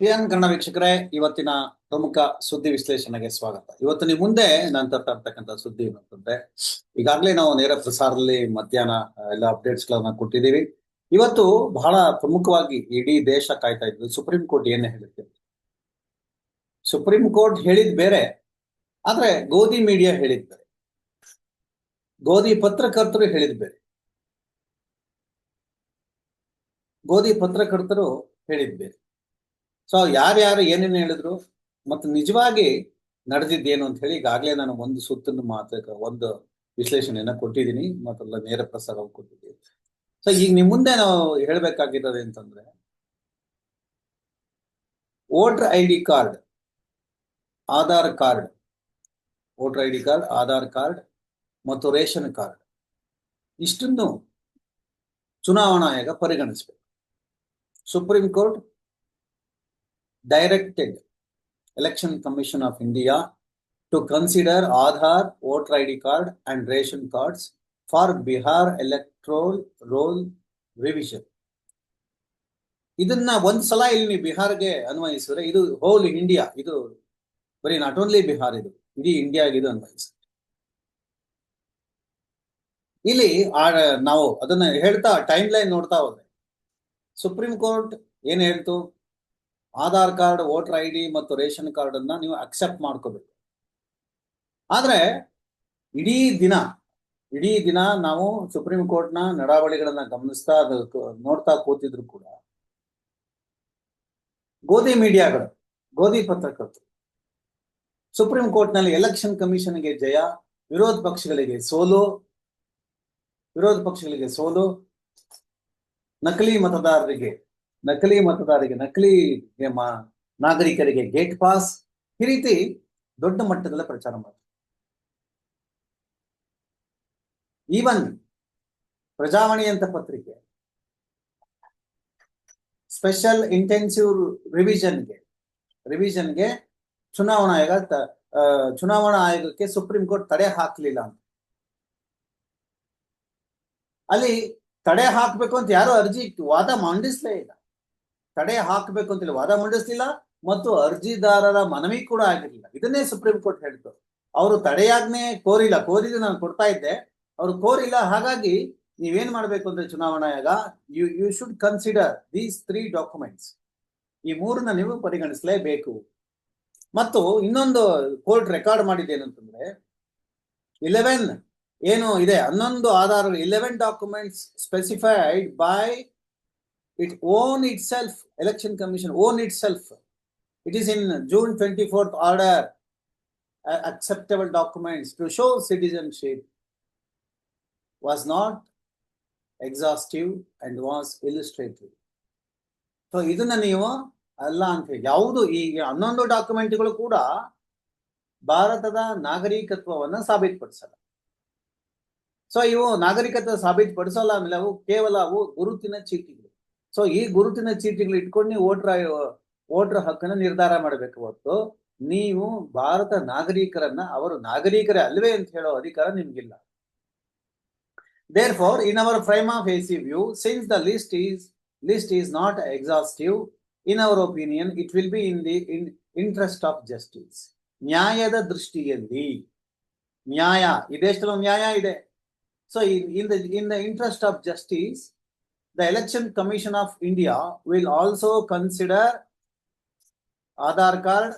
P N Kannada ವೀಕ್ಷಕರೇ, ಇವತ್ತಿನ ಪ್ರಮುಖ ಸುದ್ದಿ ವಿಶ್ಲೇಷಣೆಗೆ ಸ್ವಾಗತ. ಇವತ್ತು ನಿಮ್ಮ ಮುಂದೆ ನಾನು ತರ್ತಾ ಇರ್ತಕ್ಕಂಥ ಸುದ್ದಿ ಏನಂತಂದ್ರೆ ಈಗಾಗಲೇ ನಾವು ನೇರ ಪ್ರಸಾರದಲ್ಲಿ ಮಧ್ಯಾಹ್ನ ಎಲ್ಲ ಅಪ್ಡೇಟ್ಸ್ ಗಳನ್ನ ಕೊಟ್ಟಿದ್ದೀವಿ. ಇವತ್ತು ಬಹಳ ಪ್ರಮುಖವಾಗಿ ಇಡೀ ದೇಶ ಕಾಯ್ತಾ ಇದ್ದು ಸುಪ್ರೀಂ ಕೋರ್ಟ್ ಏನ್ ಹೇಳುತ್ತೆ ಸುಪ್ರೀಂ ಕೋರ್ಟ್ ಹೇಳಿದ್ ಬೇರೆ, ಆದ್ರೆ ಗೋಧಿ ಮೀಡಿಯಾ ಹೇಳಿದ್ ಬೇರೆ. ಗೋಧಿ ಪತ್ರಕರ್ತರು ಹೇಳಿದ್ ಬೇರೆ. ಗೋಧಿ ಪತ್ರಕರ್ತರು ಹೇಳಿದ್ ಬೇರೆ. ಸೊ ಯಾರ್ಯಾರು ಏನೇನು ಹೇಳಿದ್ರು ಮತ್ತು ನಿಜವಾಗಿ ನಡೆದಿದ್ದೇನು ಅಂತ ಹೇಳಿ ಈಗಾಗಲೇ ನಾನು ಒಂದು ಸುತ್ತಿನ ಮಾತು ಒಂದು ವಿಶ್ಲೇಷಣೆಯನ್ನ ಕೊಟ್ಟಿದ್ದೀನಿ ಮತ್ತೆಲ್ಲ ನೇರ ಪ್ರಸಾರ ಕೊಟ್ಟಿದ್ದೀನಿ. ಸೊ ಈಗ ನಿಮ್ಮ ಮುಂದೆ ನಾವು ಹೇಳ್ಬೇಕಾಗಿರೋದು ಅಂತಂದ್ರೆ voter I D card, Aadhaar card, voter I D card, Aadhaar card ಮತ್ತು ರೇಷನ್ ಕಾರ್ಡ್ ಇಷ್ಟನ್ನು ಚುನಾವಣಾ ಆಯೋಗ ಪರಿಗಣಿಸಬೇಕು. Supreme court directed Election Commission of India to consider Aadhaar, voter ID card, and ration cards for Bihar electoral roll revision. ಇದನ್ನ ಒಂದ್ ಸಲ ಇಲ್ಲಿ ನೀವು ಬಿಹಾರ್ಗೆ ಅನ್ವಯಿಸಿದ್ರೆ ಇದು ಹೋಲ್ ಇಂಡಿಯಾ ಇದು ಬರೀ ನಾಟ್ ಓನ್ಲಿ ಬಿಹಾರ್ ಇದು ಇಡೀ ಇಂಡಿಯಾಗೆ ಇದು ಅನ್ವಯಿಸುತ್ತೆ ಇಲ್ಲಿ ನಾವು ಅದನ್ನ ಹೇಳ್ತಾ ಟೈಮ್ ಲೈನ್ ನೋಡ್ತಾ ಹೋದ್ರೆ ಸುಪ್ರೀಂ ಕೋರ್ಟ್ ಏನ್ ಹೇಳ್ತು Aadhaar card, voter I D ಮತ್ತು ರೇಷನ್ ಕಾರ್ಡ್ ಅನ್ನ ನೀವು ಅಕ್ಸೆಪ್ಟ್ ಮಾಡ್ಕೋಬೇಕು. ಆದ್ರೆ ಇಡೀ ದಿನ ಇಡೀ ದಿನ ನಾವು ಸುಪ್ರೀಂ ಕೋರ್ಟ್ನ ನಡಾವಳಿಗಳನ್ನ ಗಮನಿಸ್ತಾ ಅದು ನೋಡ್ತಾ ಕೂತಿದ್ರು ಕೂಡ ಗೋಧಿ ಮೀಡಿಯಾಗಳು, ಗೋಧಿ ಪತ್ರಕರ್ತರು ಸುಪ್ರೀಂ ಕೋರ್ಟ್ನಲ್ಲಿ ಎಲೆಕ್ಷನ್ ಕಮಿಷನ್ಗೆ ಜಯ, ವಿರೋಧ ಪಕ್ಷಗಳಿಗೆ ಸೋಲು, ವಿರೋಧ ಪಕ್ಷಗಳಿಗೆ ಸೋಲು, ನಕಲಿ ಮತದಾರರಿಗೆ ನಕಲಿ ಮತದಾರರಿಗೆ, ನಕಲಿ ನಾಗರಿಕರಿಗೆ ಗೇಟ್ ಪಾಸ್ ಈ ರೀತಿ ದೊಡ್ಡ ಮಟ್ಟದಲ್ಲಿ ಪ್ರಚಾರ ಮಾಡ್ತಾರೆ. ಈವನ್ ಪ್ರಜಾವಾಣಿ ಅಂತ ಪತ್ರಿಕೆ ಸ್ಪೆಷಲ್ ಇಂಟೆನ್ಸಿವ್ ರಿವಿಷನ್ಗೆ ರಿವಿಷನ್ಗೆ ಚುನಾವಣಾ ಆಯೋಗ ಚುನಾವಣಾ ಆಯೋಗಕ್ಕೆ ಸುಪ್ರೀಂ ಕೋರ್ಟ್ ತಡೆ ಹಾಕ್ಲಿಲ್ಲ ಅಂತ. ಅಲ್ಲಿ ತಡೆ ಹಾಕ್ಬೇಕು ಅಂತ ಯಾರು ಅರ್ಜಿ, ವಾದ ಮಂಡಿಸ್ಲೇ ಇಲ್ಲ. ತಡೆ ಹಾಕಬೇಕು ಅಂತೇಳಿ ವಾದ ಮಂಡಿಸ್ಲಿಲ್ಲ ಮತ್ತು ಅರ್ಜಿದಾರರ ಮನವಿ ಕೂಡ ಆಗಿರ್ಲಿಲ್ಲ. ಇದನ್ನೇ ಸುಪ್ರೀಂ ಕೋರ್ಟ್ ಹೇಳ್ತು ಅವರು ತಡೆಯಾಜ್ಞೆ ಕೋರಿಲ್ಲ. ಕೋರಿದ್ದು ನಾನು ಕೊಡ್ತಾ ಇದ್ದೆ. ಅವರು ಕೋರಿಲ್ಲ. ಹಾಗಾಗಿ ನೀವೇನ್ ಮಾಡ್ಬೇಕು ಅಂದ್ರೆ ಚುನಾವಣಾ ಆಯೋಗ? You you should consider these three documents ಈ ಮೂರನ್ನ ನೀವು ಪರಿಗಣಿಸಲೇಬೇಕು. ಮತ್ತು ಇನ್ನೊಂದು ಕೋರ್ಟ್ ರೆಕಾರ್ಡ್ ಮಾಡಿದ್ದೇನಂತಂದ್ರೆ ಇಲೆವೆನ್ ಏನು ಇದೆ. ಹನ್ನೊಂದು ಆಧಾರ eleven documents specified by it own itself election commission own itself it is in june 24th order uh, acceptable documents to show citizenship was not exhaustive and was illustrative so ಇದನ್ನ ನೀವು ಅಲ್ಲ ಅಂತ ಹೇಳಿ ಯಾವುದು ಈ ಹನ್ನೊಂದು ಡಾಕ್ಯುಮೆಂಟ್ಗಳು ಕೂಡ ಭಾರತದ ನಾಗರಿಕತ್ವವನ್ನ ಸಾಬೀತುಪಡಿಸಲ್ಲ ಸೊ ಇವು ನಾಗರಿಕತ್ವ ಸಾಬೀತುಪಡಿಸಲ್ಲ ಆಮೇಲೆ ಅವು ಕೇವಲ ಅವು ಗುರುತಿನ ಚೀಟಿಗಳು ಸೊ ಈ ಗುರುತಿನ ಚೀಟಿಗಳು ಇಟ್ಕೊಂಡು ನೀವು ವೋಟರ್ ವೋಟರ್ ಹಕ್ಕನ್ನು ನಿರ್ಧಾರ ಮಾಡಬೇಕು ಹೊತ್ತು ನೀವು ಭಾರತ ನಾಗರಿಕರನ್ನ, ಅವರು ನಾಗರಿಕರೇ ಅಲ್ವೇ ಅಂತ ಹೇಳೋ ಅಧಿಕಾರ ನಿಮ್ಗಿಲ್ಲ. Therefore in our prima facie view since the list is list is not exhaustive in our opinion it will be in the in interest of justice ನ್ಯಾಯದ ದೃಷ್ಟಿಯಲ್ಲಿ, ನ್ಯಾಯ ಈ ದೇಶದಲ್ಲಿ ನ್ಯಾಯ ಇದೆ? So in the in the interest of justice the election commission of india will also consider aadhaar card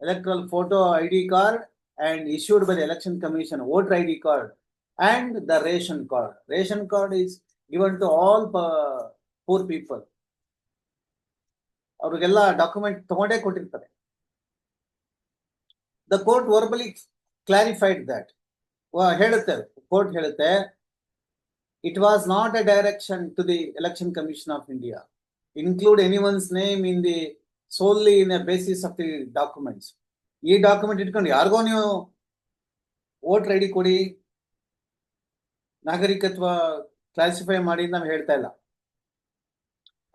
electoral photo id card and issued by the election commission voter id card and the ration card ration card is given to all uh, poor people ಅವ್ರಿಗೆಲ್ಲ document ತಗೊಂಡೇ ಕೊಟ್ಟಿರ್ತಾರೆ the court verbally clarified that ಹೇಳುತ್ತೆ court ಹೇಳುತ್ತೆ it was not a direction to the election commission of india include anyone's name in the solely in a basis of the documents ಈ document ಇಟ್ಕೊಂಡು ಯಾರಿಗೋ ನೀವು voter I D ಕೊಡಿ ನಾಗರಿಕತ್ವ classify ಮಾಡಿ ಅಂತ ನಾವು ಹೇಳ್ತಾ ಇಲ್ಲ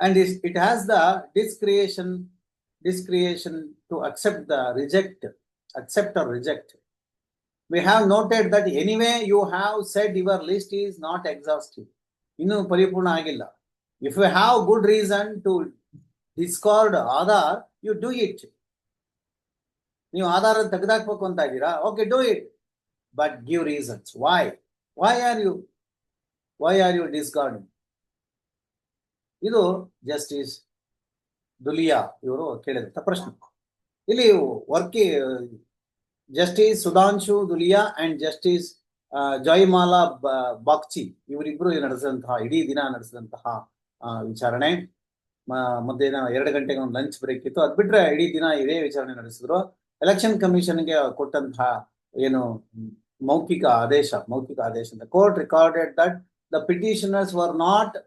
and it has the discretion discretion to accept the reject accept or reject we have noted that anyway, you have said your list is not exhaustive. ಇನ್ನು ಪರಿಪೂರ್ಣ ಆಗಿಲ್ಲ. If you have good reason to discard Aadhaar you do it ನೀವು ಆಧಾರ ತೆಗೆದಾಕ್ಬೇಕು ಅಂತ ಇದ್ದೀರಾ okay do it but give reasons why why are you why are you discarding ಇದು justice Dhulia ಇವರು ಕೇಳಿದಂತ ಪ್ರಶ್ನೆ. ಇಲ್ಲಿ Varkey justice Sudhanshu Dhulia and justice Joymalya Bagchi ಇವರಿಬ್ರು ನಡೆಸಿದಂತಹ, ಇಡೀ ದಿನ ನಡೆಸಿದಂತಹ ವಿಚಾರಣೆ. ಮಧ್ಯಾಹ್ನ ಎರಡು ಗಂಟೆಗೆ ಒಂದು ಲಂಚ್ ಬ್ರೇಕ್ ಇತ್ತು. ಅದ್ ಬಿಟ್ರೆ ಇಡೀ ದಿನ ಇದೇ ವಿಚಾರಣೆ ನಡೆಸಿದ್ರು. ಎಲೆಕ್ಷನ್ ಕಮಿಷನ್ಗೆ ಕೊಟ್ಟಂತಹ ಏನು ಮೌಖಿಕ ಆದೇಶ ಮೌಖಿಕ ಆದೇಶ ಅಂತ. Court recorded that the petitioners were not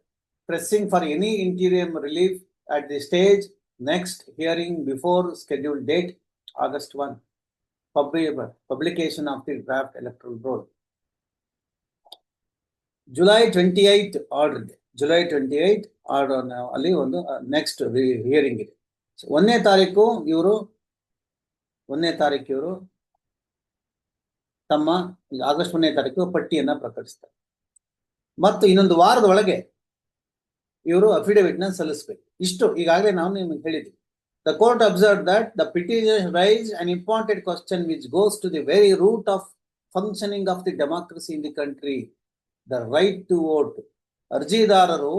pressing for any interior relief at the stage next hearing before schedule date August 1 Publi- publication of the draft electoral roll. July twenty eight order ಇದೆ July twenty eight order ಅಲ್ಲಿ ಒಂದು next hearing ಇದೆ. ಒಂದನೇ ತಾರೀಕು ಇವರು, ಒಂದನೇ ತಾರೀಕು ಇವರು ತಮ್ಮ ಆಗಸ್ಟ್ ಒಂದನೇ ತಾರೀಕು ಪಟ್ಟಿಯನ್ನ ಪ್ರಕಟಿಸ್ತಾರೆ. ಮತ್ತು ಇನ್ನೊಂದು ವಾರದ ಒಳಗೆ ಇವರು ಅಫಿಡವಿಟ್ನ ಸಲ್ಲಿಸಬೇಕು. ಇಷ್ಟು, ಈಗಾಗಲೇ ನಾವು ನಿಮಗೆ ಹೇಳಿದ್ವಿ the court observe that the petition raise an important question which goes to the very root of functioning of the democracy in the country the right to vote ಅರ್ಜಿದಾರರು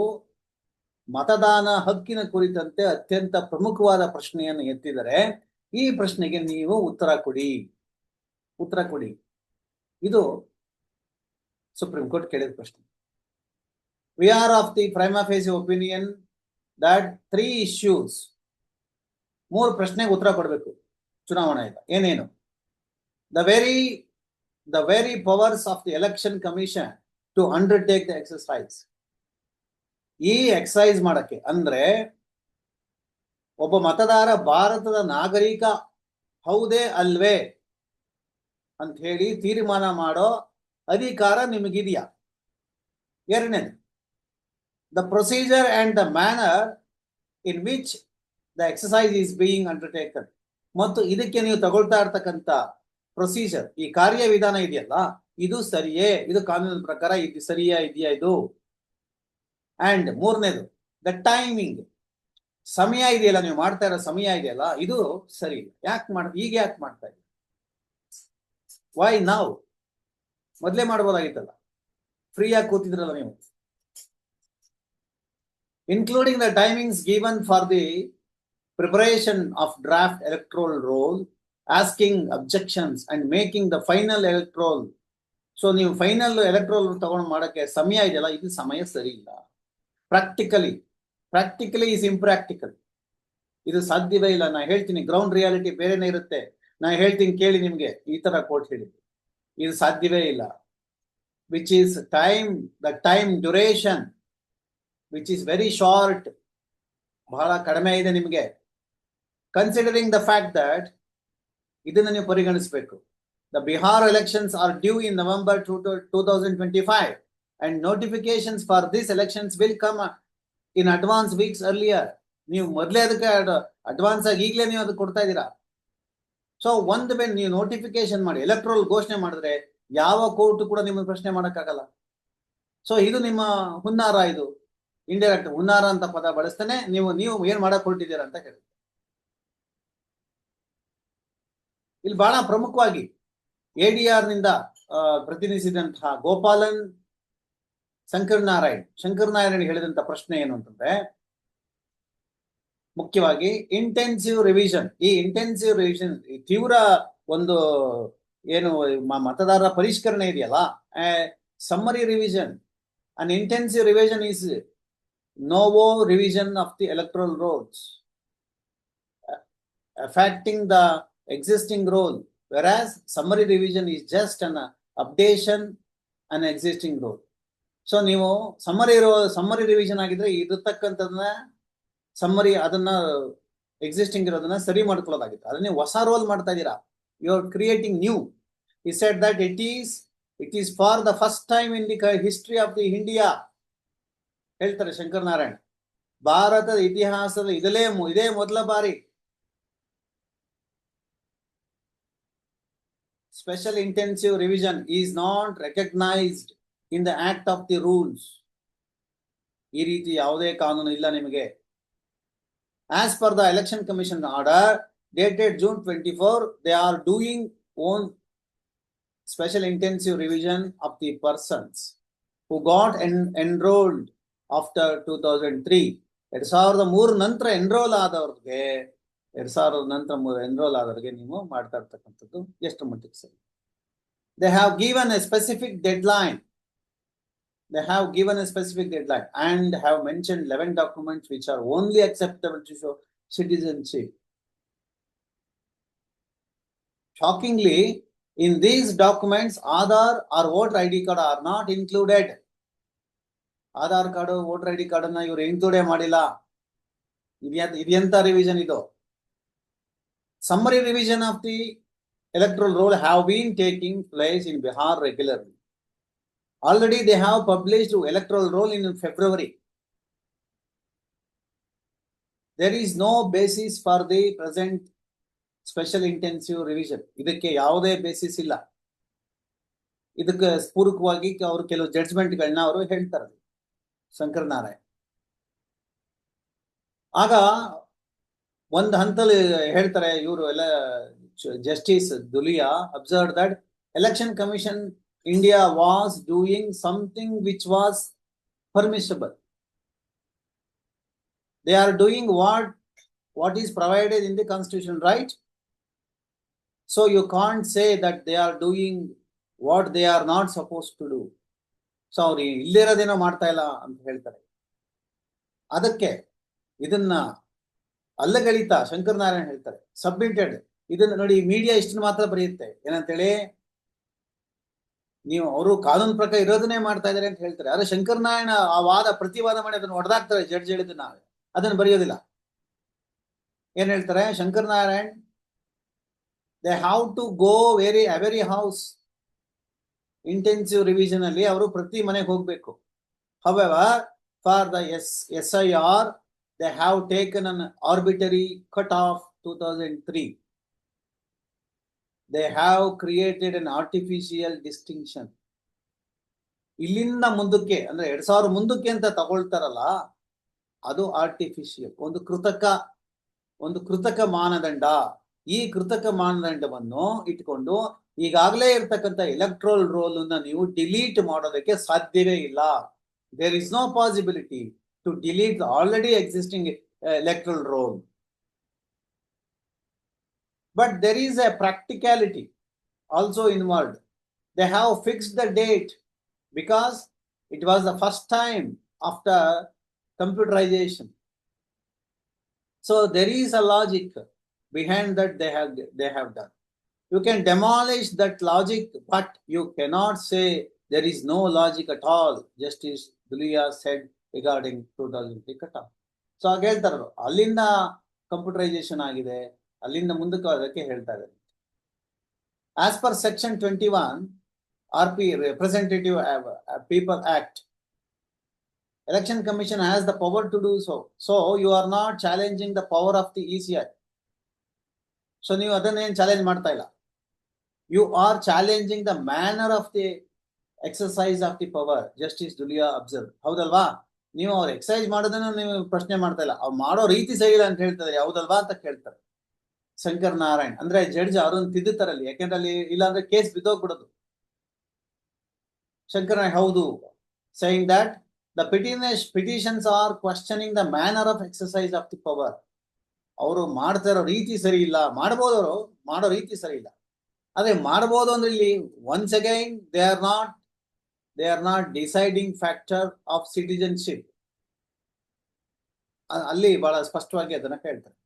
ಮತದಾನ ಹಕ್ಕಿನ ಕುರಿತಂತೆ ಅತ್ಯಂತ ಪ್ರಮುಖವಾದ ಪ್ರಶ್ನೆಯನ್ನು ಎತ್ತಿದರೆ, ಈ ಪ್ರಶ್ನೆಗೆ ನೀವು ಉತ್ತರ ಕೊಡಿ. ಉತ್ತರ ಕೊಡಿ. ಇದು ಸುಪ್ರೀಂ ಕೋರ್ಟ್ ಕೇಳಿದ ಪ್ರಶ್ನೆ. We are of the prima facie opinion that three issues ಮೂರು ಪ್ರಶ್ನೆಗೆ ಉತ್ತರ ಕೊಡಬೇಕು. ಚುನಾವಣಾ ಆಯೋಗ ಏನೇನು? The very the very powers of the election commission to undertake the exercise ಈ ಎಕ್ಸಸೈಸ್ ಮಾಡಕ್ಕೆ ಅಂದ್ರೆ ಒಬ್ಬ ಮತದಾರ ಭಾರತದ ನಾಗರಿಕ ಹೌದೇ ಅಲ್ವೇ ಅಂತ ಹೇಳಿ ತೀರ್ಮಾನ ಮಾಡೋ ಅಧಿಕಾರ ನಿಮಗಿದೆಯಾ? ಎರಡನೇದು the procedure and the manner in which the exercise is being undertaken ಮತ್ತು ಇದಕ್ಕೆ ನೀವು ತಗೊಳ್ತಾ ಇರ್ತಕ್ಕಂಥ ಪ್ರೊಸೀಜರ್ ಈ ಕಾರ್ಯವಿಧಾನ ಇದೆಯಲ್ಲ, ಇದು ಸರಿಯೇ, ಇದು ಕಾನೂನಿನ ಪ್ರಕಾರ ಇದು ಸರಿಯಾ ಇದೆಯಾ ಇದು? ಅಂಡ್ ಮೂರನೇದು ದ ಟೈಮಿಂಗ್ ಸಮಯ ಇದೆಯಲ್ಲ, ನೀವು ಮಾಡ್ತಾ ಇರೋ ಸಮಯ ಇದೆಯಲ್ಲ, ಇದು ಸರಿ ಯಾಕೆ ಮಾಡ, ಈಗ ಯಾಕೆ ಮಾಡ್ತಾ ಇಲ್ಲ ವೈ ನಾವು ಮೊದಲೇ ಮಾಡ್ಬೋದಾಗಿತ್ತಲ್ಲ. ಫ್ರೀಯಾಗಿ ಕೂತಿದ್ರಲ್ಲ ನೀವು. Including the timings given for the preparation of draft electoral roll, asking objections and making the final electoral. So ನೀವು ಫೈನಲ್ ಎಲೆಕ್ಟ್ರೋಲ್ ತಗೊಂಡು ಮಾಡೋಕ್ಕೆ ಸಮಯ ಇದೆಯಲ್ಲ ಇದು ಸಮಯ ಸರಿ ಇಲ್ಲ. ಪ್ರಾಕ್ಟಿಕಲಿ ಪ್ರಾಕ್ಟಿಕಲಿ ಇಸ್ ಇಂಪ್ರಾಕ್ಟಿಕಲ್ ಇದು ಸಾಧ್ಯವೇ ಇಲ್ಲ. ನಾ ಹೇಳ್ತೀನಿ ಗ್ರೌಂಡ್ ರಿಯಾಲಿಟಿ ಬೇರೆನೇ ಇರುತ್ತೆ. ನಾ ಹೇಳ್ತೀನಿ ಕೇಳಿ ನಿಮಗೆ. ಈ ತರ ಕೋರ್ಟ್ ಹೇಳಿದ್ದು. ಇದು ಸಾಧ್ಯವೇ ಇಲ್ಲ. Which is time the time duration which is very short ಬಹಳ ಕಡಿಮೆ ಇದೆ ನಿಮಗೆ. ಕನ್ಸಿಡರಿಂಗ್ ದ ಫ್ಯಾಕ್ಟ್ ದಟ್ ಇದನ್ನು ನೀವು ಪರಿಗಣಿಸಬೇಕು. The Bihar elections are due in November two two thousand twenty five and notifications for this elections will come in advance weeks earlier ನೀವು ಮೊದಲೇ ಅದಕ್ಕೆ ಅಡ್ವಾನ್ಸ್ ಆಗಿ ಈಗಲೇ ನೀವು ಅದಕ್ಕೆ ಕೊಡ್ತಾ ಇದ್ದೀರಾ? ಸೊ ಒಂದು ಬೆನ್ ನೀವು ನೋಟಿಫಿಕೇಶನ್ ಮಾಡಿ ಎಲೆಕ್ಟ್ರೋಲ್ ಘೋಷಣೆ ಮಾಡಿದ್ರೆ ಯಾವ ಕೋರ್ಟ್ ಕೂಡ ನಿಮಗೆ ಪ್ರಶ್ನೆ ಮಾಡೋಕ್ಕಾಗಲ್ಲ. ಸೊ ಇದು ನಿಮ್ಮ ಹುನ್ನಾರ ಇದು. ಇಂಡೈರೆಕ್ಟ್ ಹುನ್ನಾರ ಅಂತ ಪದ ಬಳಸ್ತಾನೆ. ನೀವು ನೀವು ಏನು ಮಾಡಕ್ ಹೊರಟಿದ್ದೀರಾ ಅಂತ ಹೇಳಿ ಇಲ್ಲಿ ಬಹಳ ಪ್ರಮುಖವಾಗಿ ಎಡಿಆರ್ನಿಂದ ಆ, ಪ್ರತಿನಿಧಿಸಿದಂತಹ ಗೋಪಾಲನ್ ಶಂಕರ್ ನಾರಾಯಣ್. ಶಂಕರ್ ನಾರಾಯಣ್ ಹೇಳಿದಂತ ಪ್ರಶ್ನೆ ಏನು ಅಂತಂದ್ರೆ ಮುಖ್ಯವಾಗಿ ಇಂಟೆನ್ಸಿವ್ ರಿವಿಷನ್ ಈ ಇಂಟೆನ್ಸಿವ್ ರಿವಿಷನ್ ತೀವ್ರ ಒಂದು ಏನು ಮತದಾರರ ಪರಿಷ್ಕರಣೆ ಇದೆಯಲ್ಲ summary revision an intensive revision is novo revision of the electoral rolls uh, the existing role, whereas summary revision is just an updation an existing role. So ನೀವು summary summary revision ಆಗಿದ್ರೆ ಇರತಕ್ಕಂಥದನ್ನ summary ಅದನ್ನ existing ಇರೋದನ್ನ ಸರಿ ಮಾಡ್ಕೊಳ್ಳೋದಾಗಿತ್ತು. ಅದನ್ನ ಹೊಸ roll ಮಾಡ್ತಾ ಇದ್ದೀರಾ ಯು ಆರ್ ಕ್ರಿಯೇಟಿಂಗ್ ನ್ಯೂ ಈ set that it is it is for the first time in the history of the India ಹೇಳ್ತಾರೆ ಶಂಕರ್ ನಾರಾಯಣ್ ಭಾರತದ ಇತಿಹಾಸದ ಇದಲೇ ಇದೇ ಮೊದಲ ಬಾರಿ special intensive revision is not recognized in the act of the rules ಈ ರೀತಿ ಯಾವುದೇ ಕಾನೂನು ಇಲ್ಲ ನಿಮಗೆ As per the election commission order dated June twenty-four, they are doing own special intensive revision of the persons who got en- enrolled after two thousand three. ಎರಡ್ ಸಾವಿರದ ಮೂರು ನಂತರ ಎನ್ರೋಲ್ ಆದವ್ರಿಗೆ ಎರಡ್ ಸಾವಿರದ ನಂತರ ಎನ್ರೋಲ್ ಆದವ್ರಿಗೆ ನೀವು ಮಾಡ್ತಾ ಇರ್ತಕ್ಕಂಥದ್ದು ಎಷ್ಟು ಮಟ್ಟಿಗೆ ಸರಿ they have given a specific deadline they have given a specific deadline and have mentioned 11 documents which are only acceptable to show citizenship. Shockingly, in these documents, Aadhaar or voter ID card are not included. Aadhaar card, voter ID card na ಇವ್ರು ಇನ್ಕ್ಲೂಡೇ ಮಾಡಿಲ್ಲ ಇದ್ಯಾ- ಇದೆಂತ revision ಇದು summary revision of the electoral roll have been taking place in Bihar regularly. Already they have published electoral roll in February. There is no basis for the present special intensive revision. ಇದಕ್ಕೆ ಯಾವುದೇ basis ಇಲ್ಲ. ಇದಕ್ಕೆ ಪೂರಕವಾಗಿ ಅವರು ಕೆಲವು ಜಡ್ಜ್ಮೆಂಟ್ಗಳನ್ನ ಅವರು ಹೇಳ್ತಾರೆ ಶಂಕರ್ ನಾರಾಯಣ್ ಆಗ ಒಂದು ಹಂತಲ್ಲಿ ಹೇಳ್ತಾರೆ ಇವರು ಎಲ್ಲ justice Dhulia observe that election commission India was doing something which was permissible. They are doing what what is provided in the constitution right so you can't say that they are doing what they are not suppose to do so ಅವ್ರು ಇಲ್ಲಿರೋದೇನೋ ಮಾಡ್ತಾ ಇಲ್ಲ ಅಂತ ಹೇಳ್ತಾರೆ. ಅದಕ್ಕೆ ಇದನ್ನ ಅಲ್ಲಗಳಿತ ಶಂಕರ್ ನಾರಾಯಣ್ ಹೇಳ್ತಾರೆ submitted ಇದನ್ನ ನೋಡಿ ಮೀಡಿಯಾ ಇಷ್ಟನ್ನು ಮಾತ್ರ ಬರೆಯುತ್ತೆ. ಏನಂತೇಳಿ, ನೀವು ಅವರು ಕಾನೂನು ಪ್ರಕಾರ ಇರೋದನ್ನೇ ಮಾಡ್ತಾ ಇದಾರೆ ಅಂತ ಹೇಳ್ತಾರೆ. ಆದ್ರೆ ಶಂಕರನಾರಾಯಣ ಆ ವಾದ, ಪ್ರತಿವಾದ ಮಾಡಿ ಅದನ್ನು ಹೊಡೆದಾಕ್ತಾರೆ ಜಡ್ಜ್ ಹೇಳಿದ್ದನ್ನ ಅದನ್ನ ಬರೆಯೋದಿಲ್ಲ. ಏನ್ ಹೇಳ್ತಾರೆ? Shankar Narayan they have to go very every house intensive revision ಅಲ್ಲಿ ಅವರು ಪ್ರತಿ ಮನೆಗೆ ಹೋಗ್ಬೇಕು. However for the S S I R they have cut off two thousand three they have created an artificial distinction ಇಲ್ಲಿಂದ ಮುಂದಕ್ಕೆ, ಅಂದ್ರೆ ಎರಡ್ ಸಾವಿರ ಮುಂದಕ್ಕೆ ಅಂತ ತಗೊಳ್ತಾರಲ್ಲ, ಅದು ಆರ್ಟಿಫಿಷಿಯಲ್ ಒಂದು ಕೃತಕ ಒಂದು ಕೃತಕ ಮಾನದಂಡ. ಈ ಕೃತಕ ಮಾನದಂಡವನ್ನು ಇಟ್ಕೊಂಡು ಈಗಾಗಲೇ ಇರ್ತಕ್ಕಂಥ ಎಲೆಕ್ಟ್ರೋಲ್ ರೋಲ್ ನೀವು ಡಿಲೀಟ್ ಮಾಡೋದಕ್ಕೆ ಸಾಧ್ಯವೇ ಇಲ್ಲ. There is no possibility to delete the already existing uh, electoral roll. But there is a practicality also involved. They have fixed the date because it was the first time after computerization. So there is a logic behind that they have they have done. You can demolish that logic, but you cannot say there is no logic at all. Justice Dulia said regarding 2003 cutoff. So ಹಾಗೆ ಹೇಳ್ತಾರೆ. ಅಲ್ಲಿಂದ computerisation ಆಗಿದೆ. ಅಲ್ಲಿಂದ ಮುಂದಕ್ಕೆ ಅದಕ್ಕೆ ಹೇಳ್ತಾ ಇದ್ದಾರೆ. As per section twenty one R P representative people act election commission has the power to do so you are not challenging the power of the E C I so ನೀವು ಅದನ್ನೇನು challenge ಮಾಡ್ತಾ ಇಲ್ಲ. You are challenging the manner of the exercise of the power justice Dhulia observe ಹೌದಲ್ವಾ? ನೀವು ಅವ್ರು exercise ಮಾಡೋದನ್ನ ನೀವು ಪ್ರಶ್ನೆ ಮಾಡ್ತಾ ಇಲ್ಲ. ಅವ್ರು ಮಾಡೋ ರೀತಿ ಸರಿಯಿಲ್ಲ ಇಲ್ಲ ಅಂತ ಹೇಳ್ತಾರೆ ಹೌದಲ್ವಾ ಅಂತ ಕೇಳ್ತಾರೆ. ಶಂಕರ್ ನಾರಾಯಣ್. ಅಂದ್ರೆ ಜಡ್ಜ್ ಅವ್ರನ್ನ ತಿದ್ದುತ್ತಾರಲ್ಲಿ ಯಾಕೆಂದ್ರೆ ಅಲ್ಲಿ ಇಲ್ಲಾಂದ್ರೆ ಕೇಸ್ ಬಿದ್ದೋಗ್ಬಿಡೋದು. ಶಂಕರ್ ನಾರಾಯಣ್ ಹೌದು. Saying that the petition petitions are questioning the manner of exercise of the power ಅವರು ಮಾಡ್ತಾ ಇರೋ ರೀತಿ ಸರಿ ಇಲ್ಲ. ಮಾಡ್ಬೋದು ಅವರು ಮಾಡೋ ರೀತಿ ಸರಿ ಇಲ್ಲ. ಅದೇ ಮಾಡ್ಬೋದು ಅಂದ್ರೆ ಇಲ್ಲಿ once again they are not they are not deciding factor of citizenship ಅಲ್ಲಿ ಬಹಳ ಸ್ಪಷ್ಟವಾಗಿ ಅದನ್ನ ಹೇಳ್ತಾರೆ.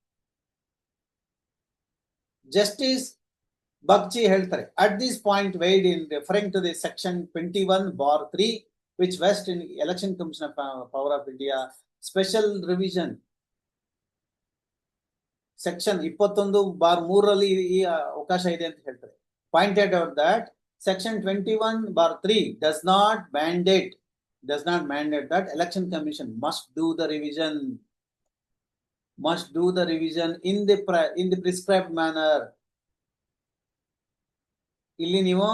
ಜಸ್ಟಿಸ್ ಬಗ್ಜಿ ಹೇಳ್ತಾರೆ at this point while in referring to the section twenty one bar three which vests in election commission power of India special revision section ಇಪ್ಪತ್ತೊಂದು bar ಮೂರರಲ್ಲಿ ಈ ಅವಕಾಶ ಇದೆ ಅಂತ ಹೇಳ್ತಾರೆ. Pointed out that twenty one bar three does not mandate does not mandate that election commission must do the revision must do the revision in the in the prescribed manner. ಇಲ್ಲಿ ನೀವು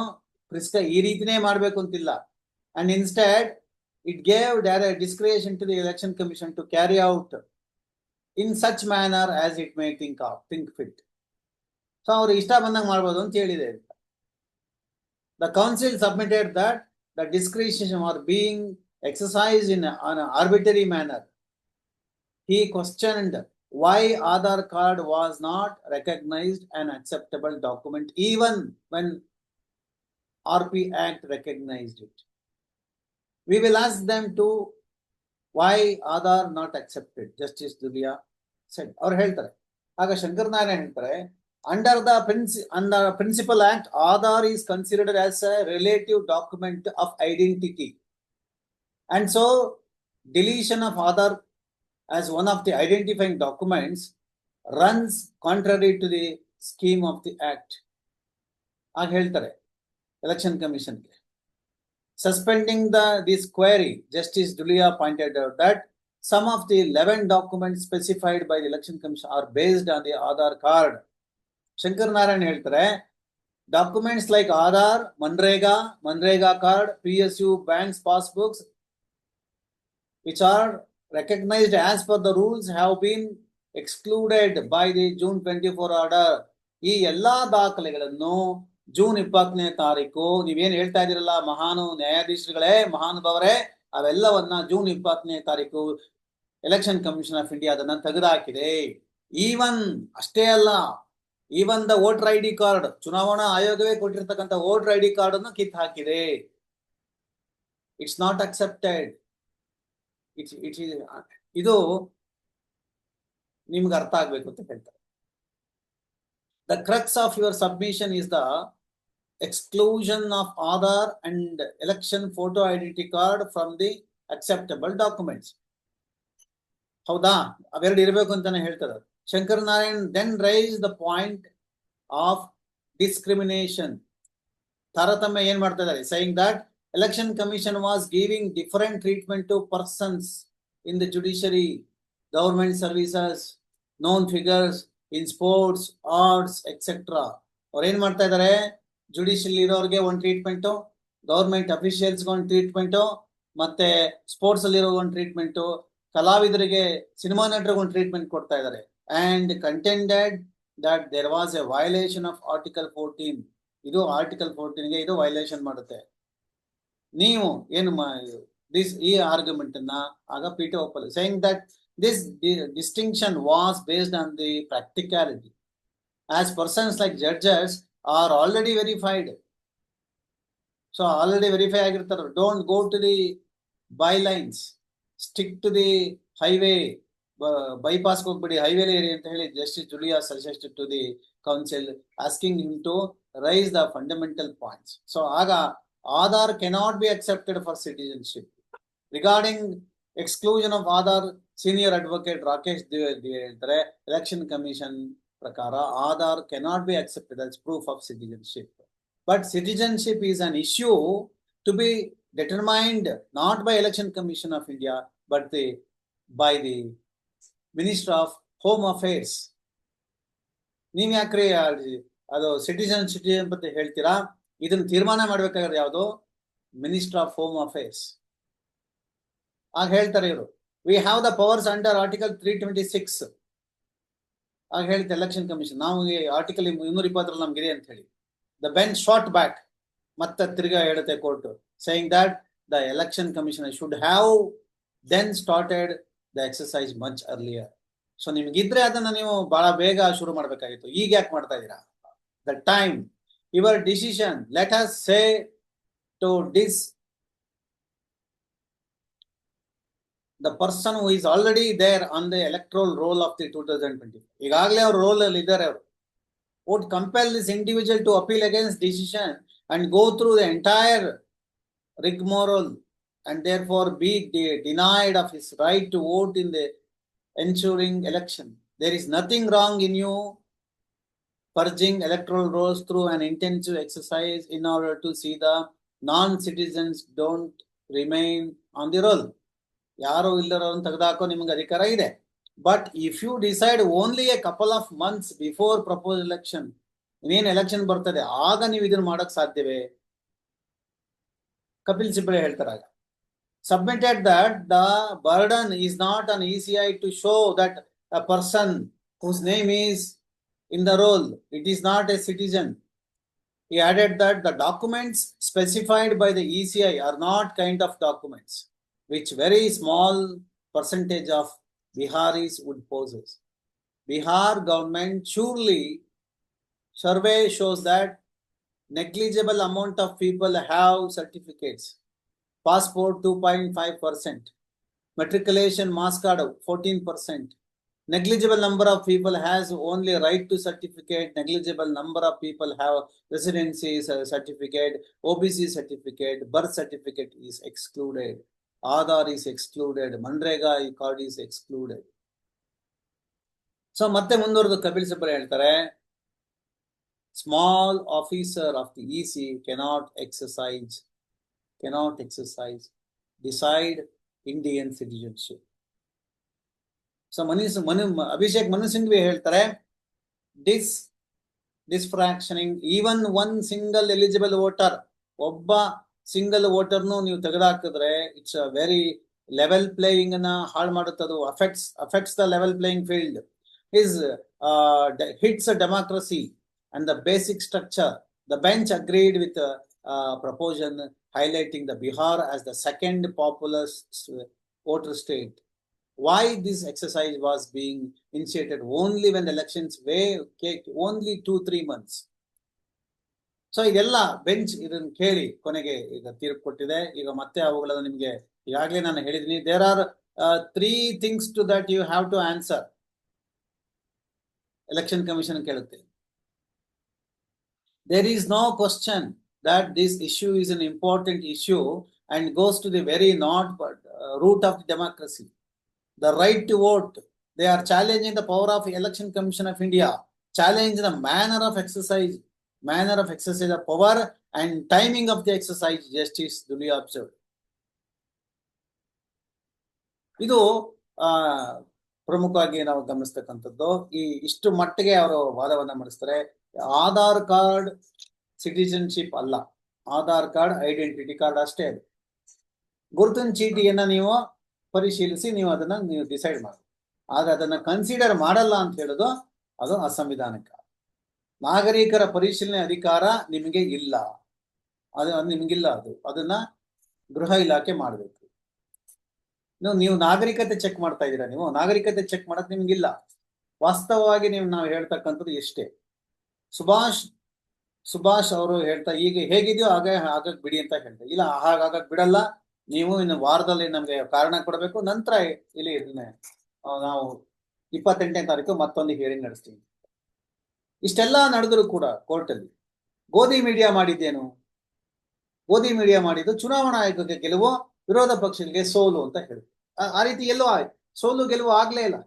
ಪ್ರಿಸ್ಕ್ರೈ ಈ ರೀತಿನೇ ಮಾಡ್ಬೇಕು ಅಂತಿಲ್ಲ. And instead it gave direct discretion to the election commission to carry out in such manner as it may think of think fit so ಅವ್ರು ಇಷ್ಟ ಬಂದಂಗೆ ಮಾಡ್ಬೋದು ಅಂತ ಹೇಳಿದೆ The council submitted that the discretion are being exercise in an arbitrary manner he questioned why Aadhaar card was not recognized an acceptable document even when RP Act recognized it. We will ask them to why Aadhaar not accepted, Justice Dulia said. ಅವ್ರು ಹೇಳ್ತಾರೆ ಆಗ ಶಂಕರ್ ನಾರಾಯಣ ಹೇಳ್ತಾರೆ under the princi under principal act Aadhaar is considered as a relative document of identity and so deletion of Aadhaar as one of the identifying documents runs contrary to the scheme of the act. ಆಗ ಹೇಳ್ತಾರೆ election ಕಮಿಷನ್ಗೆ suspending the this query justice Dhulia pointed out that some of the eleven document specified by the election commission are based on the Aadhaar card Shankar Narayan ಹೇಳ್ತಾರೆ documents like Aadhaar MNREGA MNREGA card P S U banks passbooks which are recognised as per the rules have been excluded by the June twenty four order ಈ ಎಲ್ಲಾ ದಾಖಲೆಗಳನ್ನು June ಇಪ್ಪತ್ತನೇ ತಾರೀಕು, ನೀವೇನು ಹೇಳ್ತಾ ಇದ್ದೀರಲ್ಲ, ಮಹಾನು ನ್ಯಾಯಾಧೀಶರುಗಳೇ, ಮಹಾನುಭಾವರೇ, ಅವೆಲ್ಲವನ್ನ June ಇಪ್ಪತ್ತನೇ ತಾರೀಕು ಎಲೆಕ್ಷನ್ ಕಮಿಷನ್ ಆಫ್ ಇಂಡಿಯಾ ಅದನ್ನ ತೆಗೆದುಹಾಕಿದೆ ಈವನ್ ಅಷ್ಟೇ ಅಲ್ಲ even the voter I D card ಚುನಾವಣಾ ಆಯೋಗವೇ ಕೊಟ್ಟಿರ್ತಕ್ಕಂಥ ವೋಟರ್ ಐ ಡಿ ಕಾರ್ಡ್ ಅನ್ನು ಕಿತ್ತು ಹಾಕಿದೆ it's not accepted it's it ಇದು ನಿಮ್ಗೆ ಅರ್ಥ ಆಗ್ಬೇಕು ಅಂತ ಹೇಳ್ತಾರೆ. The crux of your submission is the exclusion of Aadhaar and election photo identity card from the acceptable documents ಹೌದಾ? ಅವೆರಡು ಇರಬೇಕು ಅಂತಾನೆ ಹೇಳ್ತಾರೆ Narayan then raise the point of discrimination ತಾರತಮ್ಯ ಏನ್ ಮಾಡ್ತಾ ಇದ್ದಾರೆ saying that election commission was giving different treatment to persons in the judiciary, government services, known figures in sports, arts etc ಅವ್ರು ಏನ್ ಮಾಡ್ತಾ ಇದಾರೆ ಜುಡಿಷಿಯಲ್ ಇರೋರಿಗೆ ಒಂದು ಟ್ರೀಟ್ಮೆಂಟು ಗೌರ್ಮೆಂಟ್ ಅಫಿಷಿಯಲ್ಸ್ಗೆ ಒಂದು ಟ್ರೀಟ್ಮೆಂಟು ಮತ್ತೆ ಸ್ಪೋರ್ಟ್ಸ್ ಅಲ್ಲಿರೋ ಒಂದು ಟ್ರೀಟ್ಮೆಂಟು ಕಲಾವಿದರಿಗೆ ಸಿನಿಮಾ ನಟರಿಗೆ ಒಂದು ಟ್ರೀಟ್ಮೆಂಟ್ ಕೊಡ್ತಾ ಇದ್ದಾರೆ. And contended that there was a violation of article fourteen ಇದು ಆರ್ಟಿಕಲ್ ಫೋರ್ಟೀನ್ಗೆ ಇದು ವೈಲೇಷನ್ ಮಾಡುತ್ತೆ. ನೀವು ಏನು ದಿಸ್ ಈ ಆರ್ಗ್ಯುಮೆಂಟ್ ಅನ್ನ ಆಗ P T ಒಪ್ಪಲ್ saying that this distinction was based on the practicality as persons like judges are already verified so already verify ಆಗಿರ್ತಾರೆ. Don't go to the by lanes stick to the highway bypass ಹೋಗ್ಬಿಡಿ ಹೈವೇಲಿ ಇರಿ ಅಂತ ಹೇಳಿ justice Dhulia suggest to the counsel asking in to raise the fundamental points so ಆಗ Aadhaar cannot be accepted for citizenship regarding exclusion of Aadhaar senior advocate Rakesh ಹೇಳ್ತಾರೆ election commission ಪ್ರಕಾರ Aadhaar cannot be accepted as proof of citizenship but citizenship is an issue to be determined not by election commission of India but the by the minister of home affairs ನೀವ್ ಯಾಕ್ರಿ ಅದು citizen citizenship ಅಂತ ಹೇಳ್ತೀರಾ? ಇದನ್ನ ತೀರ್ಮಾನ ಮಾಡ್ಬೇಕಾದ್ರೆ ಯಾವುದು? Minister of home affairs ಆಗ ಹೇಳ್ತಾರೆ ಇವರು we have the powers under article three twenty six ಆಗ ಹೇಳ್ತೆ ಎಲೆಕ್ಷನ್ ಕಮಿಷನ್ ನಾವು ಆರ್ಟಿಕಲ್ ಇನ್ನೂರ ಇಪ್ಪತ್ತರಲ್ಲಿ ನಮ್ಗಿದೆ ಅಂತ ಹೇಳಿ. ದ ಬೆಂಚ್ ಶಾರ್ಟ್ ಬ್ಯಾಕ್ ಮತ್ತೆ ತಿರ್ಗಾ ಹೇಳುತ್ತೆ court saying that the election commission should have then started the exercise much earlier so ನಿಮ್ಗಿದ್ರೆ ಅದನ್ನ ನೀವು ಬಹಳ ಬೇಗ ಶುರು ಮಾಡ್ಬೇಕಾಗಿತ್ತು. ಈಗ ಯಾಕೆ ಮಾಡ್ತಾ ಇದೀರಾ the time your decision let us say to dis the person who is already there on the electoral roll of the two thousand twenty ಈಗಾಗಲೇ ಅವ್ರ ರೋಲ್ ಅಲ್ಲಿ ಇದ್ದಾರೆ ಅವರು. Would compel this individual to appeal against decision and go through the entire rigmarole and therefore be de- denied of his right to vote in the ensuing election. There is nothing wrong in you purging electoral rolls through an intensive exercise in order to see the non-citizens don't remain on the roll. ಯಾರು ಇಲ್ಲರನ್ನು ತೆಗೆದಾಕೋ ನಿಮ್ಗೆ ಅಧಿಕಾರ ಇದೆ but if you decide only a couple of months before propose election ಇನ್ನೇನು election ಬರ್ತದೆ ಆಗ ನೀವು ಇದನ್ನ ಮಾಡಕ್ ಸಾಧ್ಯವೇ ಕಪಿಲ್ ಸಿಬ್ಬಳೆ ಹೇಳ್ತಾರೆ submitted that the burden is not on ECI to show that a person whose name is in the roll, it is not a citizen. He added that the documents specified by the ECI are not kind of documents, which very small percentage of Biharis would possess. Bihar government surely survey shows that negligible amount of people have certificates. Passport two point five percent matriculation marks card fourteen percent negligible number of people has only right to certificate negligible number of people have residency certificate O B C certificate birth certificate is excluded Aadhaar is excluded MNREGA ಈ card is excluded so ಮತ್ತೆ ಮುಂದುವರೆದು ಕಪಿಲ್ ಸಿಬ್ಬರ ಹೇಳ್ತಾರೆ small officer of the E C cannot exercise cannot exercise decide Indian citizenship so ಮನಸ್ ಮನು ಅಭಿಷೇಕ್ ಮನು ಸಿಂಘ್ವಿ ಹೇಳ್ತಾರೆ dis disenfranchising even one single eligible voter ಒಬ್ಬ single ವೋಟರ್ನು ನೀವು ತೆಗೆದುಹಾಕಿದ್ರೆ it's a very level playing ಅನ್ನ ಹಾಳು ಮಾಡುತ್ತದು affects affects the level playing field is hits de- hits a democracy and the basic structure. The bench agreed uh, highlighting the Bihar as the second populous voter state. Why this exercise was being initiated only when elections were only two three months. So ಇದೆಲ್ಲ bench ಇದನ್ನ ಕೇಳಿ ಕೊನೆಗೆ ಈಗ ತೀರ್ಪು ಕೊಟ್ಟಿದೆ ಈಗ ಮತ್ತೆ ಅವುಗಳನ್ನು ನಿಮಗೆ ಈಗಾಗಲೇ ನಾನು ಹೇಳಿದ್ದೀನಿ there are three things to that you have to answer election commission ಕೇಳುತ್ತೆ there is no question that is an important issue and goes to the very not but, not root of democracy the right to vote they are challenging the power of election commission of india challenge the manner of exercise manner of exercise of power and timing of the exercise justice duly observed ಇದು ಪ್ರಮುಖವಾಗಿ ನಾವು ಗಮನಿಸ್ತಕ್ಕಂಥದ್ದು ಈ ಇಷ್ಟು ಮಟ್ಟಿಗೆ ಅವರು ವಾದವನ್ನ ಮಾಡಿಸ್ತಾರೆ Aadhaar card citizenship ಅಲ್ಲ. Aadhaar card, identity card ಅಷ್ಟೇ ಅದು. ಗುರುತಿನ ಚೀಟಿಯನ್ನ ನೀವು ಪರಿಶೀಲಿಸಿ ನೀವು ಅದನ್ನ ನೀವು ಡಿಸೈಡ್ ಮಾಡಿ. ಆದ್ರೆ ಅದನ್ನ ಕನ್ಸಿಡರ್ ಮಾಡಲ್ಲ ಅಂತ ಹೇಳೋದು ಅದು ಅಸಂವಿಧಾನಿಕ. ನಾಗರಿಕರ ಪರಿಶೀಲನೆ ಅಧಿಕಾರ ನಿಮಗೆ ಇಲ್ಲ. ಅದು ನಿಮ್ಗಿಲ್ಲ ಅದು. ಅದನ್ನ ಗೃಹ ಇಲಾಖೆ ಮಾಡಬೇಕು. ನೀವು ನೀವು ನಾಗರಿಕತೆ ಚೆಕ್ ಮಾಡ್ತಾ ಇದ್ದೀರಾ ನೀವು? ನಾಗರಿಕತೆ ಚೆಕ್ ಮಾಡಕ್ ನಿಮ್ಗಿಲ್ಲ. ವಾಸ್ತವವಾಗಿ ನೀವು, ನಾವು ಹೇಳ್ತಕ್ಕಂಥದ್ದು ಎಷ್ಟೇ. ಸುಭಾಷ್ ಸುಭಾಷ್ ಅವರು ಹೇಳ್ತಾ ಈಗ ಹೇಗಿದೆಯೋ ಹಾಗೆ ಆಗಕ್ ಬಿಡಿ ಅಂತ ಹೇಳ್ತಾರೆ ಇಲ್ಲ, ಹಾಗಾಗಕ್ ಬಿಡಲ್ಲ. ನೀವು ಇನ್ನು ವಾರದಲ್ಲಿ ನಮ್ಗೆ ಕಾರಣ ಕೊಡಬೇಕು. ನಂತರ ಇಲ್ಲಿ ಇದನ್ನೇ ನಾವು ಇಪ್ಪತ್ತೆಂಟನೇ ತಾರೀಕು ಮತ್ತೊಂದು ಹಿಯರಿಂಗ್ ನಡೆಸ್ತೀವಿ. ಇಷ್ಟೆಲ್ಲ ನಡೆದ್ರು ಕೂಡ ಕೋರ್ಟಲ್ಲಿ, ಗೋಧಿ ಮೀಡಿಯಾ ಮಾಡಿದ್ದೇನು? ಗೋಧಿ ಮೀಡಿಯಾ ಮಾಡಿದ್ದು ಚುನಾವಣಾ ಆಯೋಗಕ್ಕೆ ಗೆಲುವು, ವಿರೋಧ ಪಕ್ಷಗಳಿಗೆ ಸೋಲು ಅಂತ ಹೇಳಿ. ಆ- ರೀತಿ ಎಲ್ಲೋ ಸೋಲು ಗೆಲುವು ಆಗ್ಲೇ ಇಲ್ಲ.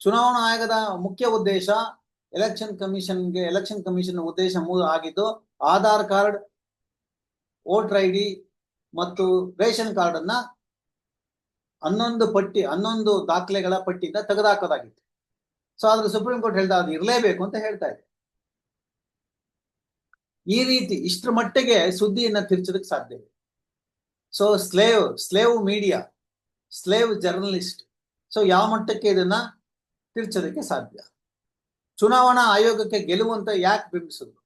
ಚುನಾವಣಾ ಆಯೋಗದ ಮುಖ್ಯ ಉದ್ದೇಶ ಎಲೆಕ್ಷನ್ ಕಮಿಷನ್ಗೆ ಎಲೆಕ್ಷನ್ ಕಮಿಷನ್ ಉದ್ದೇಶ ಮೂರು ಆಗಿದ್ದು, ಆಧಾರ್ ಕಾರ್ಡ್ ವೋಟರ್ ಐ ಮತ್ತು ರೇಷನ್ ಕಾರ್ಡ್ ಅನ್ನ ಹನ್ನೊಂದು ಪಟ್ಟಿ, ಹನ್ನೊಂದು ದಾಖಲೆಗಳ ಪಟ್ಟಿಯಿಂದ ತೆಗೆದುಹಾಕೋದಾಗಿತ್ತು. ಸೊ ಆದ್ರೆ ಸುಪ್ರೀಂ ಕೋರ್ಟ್ ಹೇಳ್ತಾ ಅದು ಇರಲೇಬೇಕು ಅಂತ ಹೇಳ್ತಾ ಇದೆ. ಈ ರೀತಿ ಇಷ್ಟರ ಮಟ್ಟಿಗೆ ಸುದ್ದಿಯನ್ನ ತಿರ್ಚೋದಕ್ಕೆ ಸಾಧ್ಯ ಇದೆ so slave slave media slave journalist so ಯಾವ ಮಟ್ಟಕ್ಕೆ ಇದನ್ನ ತಿರ್ಚೋದಕ್ಕೆ ಸಾಧ್ಯ? ಚುನಾವಣಾ ಆಯೋಗಕ್ಕೆ ಗೆಲುವಂತ ಯಾಕೆ ಬಿಂಬಿಸಿದ್ರು